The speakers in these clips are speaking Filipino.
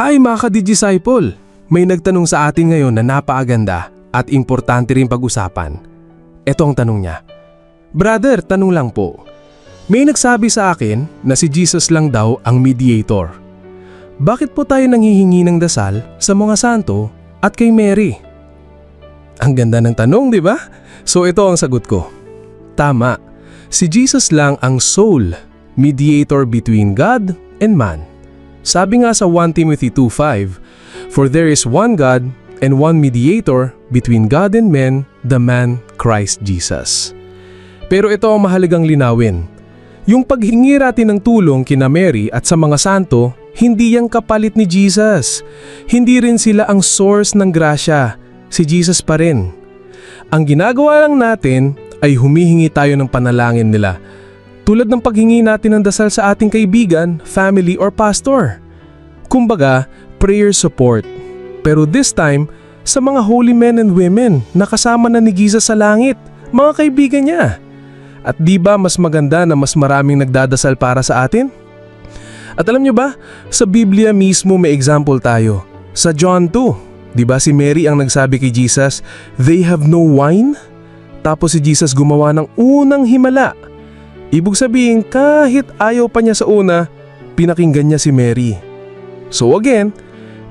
Hi mga ka-disciple! May nagtanong sa atin ngayon na napaaganda at importante rin pag-usapan. Ito ang tanong niya. Brother, tanong lang po. May nagsabi sa akin na si Jesus lang daw ang mediator. Bakit po tayo nanghihingi ng dasal sa mga santo at kay Mary? Ang ganda ng tanong, di ba? So ito ang sagot ko. Tama. Si Jesus lang ang soul, mediator between God and man. Sabi nga sa 1 Timothy 2.5, For there is one God and one mediator between God and men, the man Christ Jesus. Pero ito ang mahalagang linawin. Yung paghingi natin ng tulong kina Mary at sa mga santo, hindi yang kapalit ni Jesus. Hindi rin sila ang source ng grasya. Si Jesus pa rin. Ang ginagawa lang natin ay humihingi tayo ng panalangin nila tulad ng paghingi natin ng dasal sa ating kaibigan, family or pastor. Kumbaga, prayer support. Pero this time, sa mga holy men and women na kasama na ni Jesus sa langit, mga kaibigan niya. At di ba mas maganda na mas maraming nagdadasal para sa atin? At alam niyo ba, sa Biblia mismo may example tayo. Sa John 2, di ba si Mary ang nagsabi kay Jesus, They have no wine? Tapos si Jesus gumawa ng unang himala Ibig sabihin kahit ayaw pa niya sa una, pinakinggan niya si Mary. So again,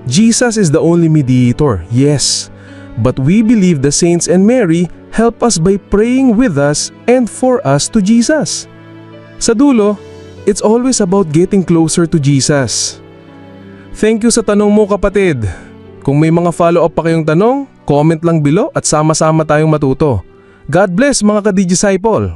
Jesus is the only mediator, yes. But we believe the saints and Mary help us by praying with us and for us to Jesus. Sa dulo, it's always about getting closer to Jesus. Thank you sa tanong mo kapatid. Kung may mga follow-up pa kayong tanong, comment lang below at sama-sama tayong matuto. God bless mga ka-disciple!